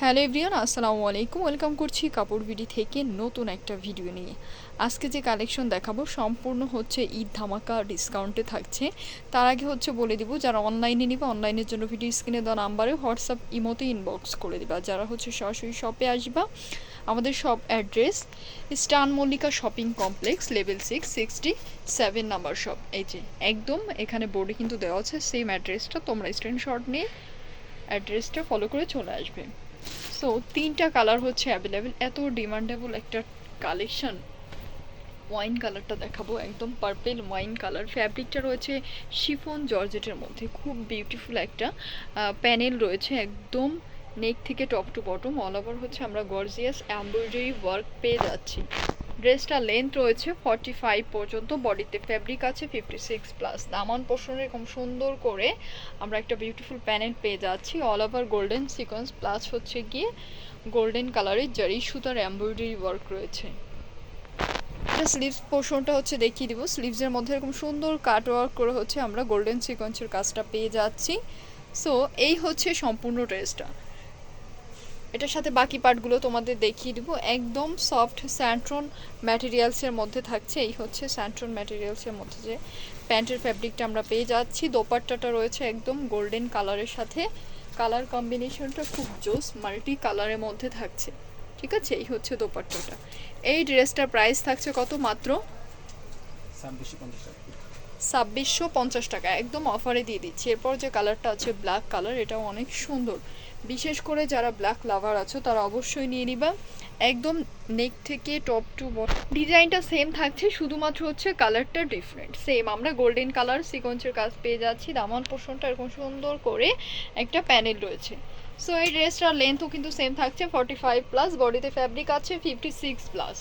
Hello everyone আসসালামু আলাইকুম। Welcome করছি কাপড় বিডি থেকে নতুন একটা ভিডিও নিয়ে। আজকে যে কালেকশন দেখাবো সম্পূর্ণ হচ্ছে ঈদ ধামাকা, ডিসকাউন্টে থাকছে। তার আগে হচ্ছে বলে দিব, যারা অনলাইনে নিবে, অনলাইনের জন্য ভিডিও স্ক্রিনে দেওয়া নাম্বারে হোয়াটসঅ্যাপ, ইমোতে ইনবক্স করে দিবা। যারা হচ্ছে সরাসরি শপে আসবা, আমাদের শপ অ্যাড্রেস স্টান Mallika shopping complex level six sixty seven number shop এই যে, একদম এখানে বোর্ডে কিন্তু দেওয়া আছে সেম অ্যাড্রেসটা তোমরা স্ক্রিনশট নিয়ে অ্যাড্রেসটা ফলো করে চলে আসবে। সো তিনটা কালার হচ্ছে অ্যাভেলেবেল এত ডিমান্ডেবল একটা কালেকশন ওয়াইন কালারটা দেখাবো একদম পার্পেল ওয়াইন কালার ফ্যাব্রিকটা রয়েছে শিফন জর্জেটের মধ্যে। খুব বিউটিফুল একটা প্যানেল রয়েছে একদম নেক থেকে top to bottom all over হচ্ছে আমরা গর্জিয়াস এমব্রয়ডারি ওয়ার্ক পেয়ে যাচ্ছি। ড্রেসটা লেন্থ রয়েছে ফর্টি ফাইভ পর্যন্ত বডিতে ফ্যাব্রিক আছে ফিফটি সিক্স প্লাস দামান পোষণ এরকম সুন্দর করে আমরা একটা বিউটিফুল প্যানেল পেয়ে যাচ্ছি। All over golden sequence plus হচ্ছে গিয়ে গোল্ডেন কালারের জারি সুতার এমব্রয়ডারি ওয়ার্ক রয়েছে। এটা স্লিভস পোর্শনটা হচ্ছে দেখিয়ে দিব। স্লিভসের মধ্যে এরকম সুন্দর কাট ওয়ার্ক করে হচ্ছে আমরা গোল্ডেন সিকোয়েন্সের কাজটা পেয়ে যাচ্ছি। সো এই হচ্ছে সম্পূর্ণ ড্রেসটা। এটার সাথে বাকি পার্টগুলো তোমাদের দেখিয়ে দিব। একদম সফট স্যান্ট্রন ম্যাটেরিয়ালসের মধ্যে থাকছে। এই হচ্ছে স্যান্ট্রন ম্যাটেরিয়ালসের মধ্যে যে প্যান্টের ফ্যাব্রিকটা আমরা পেয়ে যাচ্ছি। দোপাট্টাটা রয়েছে একদম গোল্ডেন কালারের সাথে। কালার কম্বিনেশনটা খুব জোস মাল্টি কালারের মধ্যে থাকছে। ঠিক আছে? এই হচ্ছে দোপাট্টাটা। এই ড্রেসটার প্রাইস থাকছে কত মাত্র? ছাব্বিশশো পঞ্চাশ টাকা। একদম অফারে দিয়ে দিচ্ছি। এরপর যে কালারটা আছে ব্ল্যাক কালার এটাও অনেক সুন্দর। বিশেষ করে যারা ব্ল্যাক লাভার আছো, তারা অবশ্যই নিয়ে নিবা। একদম নেক থেকে টপ টু ডিজাইনটা সেম থাকছে, শুধুমাত্র হচ্ছে কালারটা ডিফারেন্ট সেম আমরা গোল্ডেন কালার সিকোয়েন্সের কাজ পেয়ে যাচ্ছি। দামান পোর্শনটা এরকম সুন্দর করে একটা প্যানেল রয়েছে। সো এই ড্রেসটার লেন্থও কিন্তু সেম থাকছে ফর্টি ফাইভ প্লাস বডিতে ফ্যাব্রিক আছে ফিফটি সিক্স প্লাস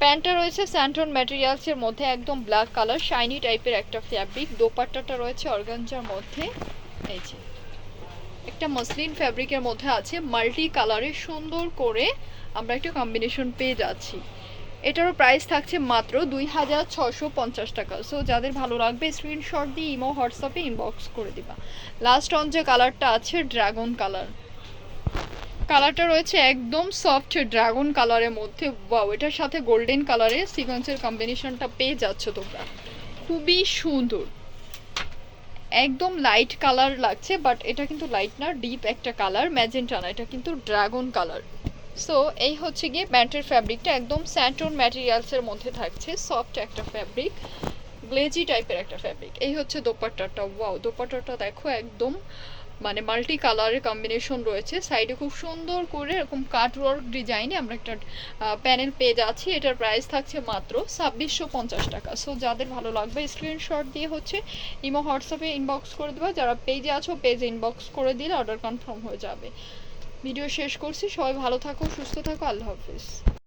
প্যান্টটা রয়েছে স্যান্টন ম্যাটেরিয়ালসের মধ্যে, একদম ব্ল্যাক কালার শাইনি টাইপের একটা ফ্যাব্রিক দোপাট্টাটা রয়েছে অর্গানজার মধ্যে। এই যে। একটা মসলিন ফ্যাব্রিকের মধ্যে আছে মাল্টি কালারে সুন্দর করে আমরা একটা কম্বিনেশন পেয়ে যাচ্ছি। এটারও প্রাইস থাকছে মাত্র দুই হাজার ছশো পঞ্চাশ টাকা। সো যাদের ভালো লাগবে স্ক্রিনশট দিয়ে ইমো হোয়াটসঅ্যাপে ইনবক্স করে দিবা। লাস্ট অন যে কালারটা আছে ড্রাগন কালার কালারটা রয়েছে একদম সফট ড্রাগন কালারের মধ্যে। ওয়াও এটার সাথে গোল্ডেন কালারের সিকোয়েন্সের কম্বিনেশনটা পেয়ে যাচ্ছ তোমরা। খুবই সুন্দর। একদম লাইট কালার লাগছে বাট এটা কিন্তু লাইট না ডিপ একটা কালার ম্যাজেন্টা না, এটা কিন্তু ড্রাগন কালার সো এই হচ্ছে গিয়ে ম্যাটের ফ্যাব্রিকটা একদম স্যান্টন ম্যাটেরিয়ালসের মধ্যে থাকছে সফট একটা ফ্যাব্রিক গ্লেজি টাইপের একটা ফ্যাব্রিক এই হচ্ছে দোপাট্টাটা ওয়াও দোপাট্টাটা দেখো একদম মানে মাল্টি কালারের কম্বিনেশন রয়েছে। সাইডে খুব সুন্দর করে এরকম কাটওয়ার্ক ডিজাইনে আমরা একটা প্যানেল পেয়ে যাচ্ছি। এটার প্রাইস থাকছে মাত্র ছাব্বিশশো পঞ্চাশ টাকা। সো যাদের ভালো লাগবে স্ক্রিনশট দিয়ে হচ্ছে ইমো হোয়াটসঅ্যাপে ইনবক্স করে দেবা। যারা পেজে আছো পেজে ইনবক্স করে দিলে অর্ডার কনফার্ম হয়ে যাবে। ভিডিও শেষ করছি। সবাই ভালো থাকো, সুস্থ থাকো। আল্লাহ হাফিজ।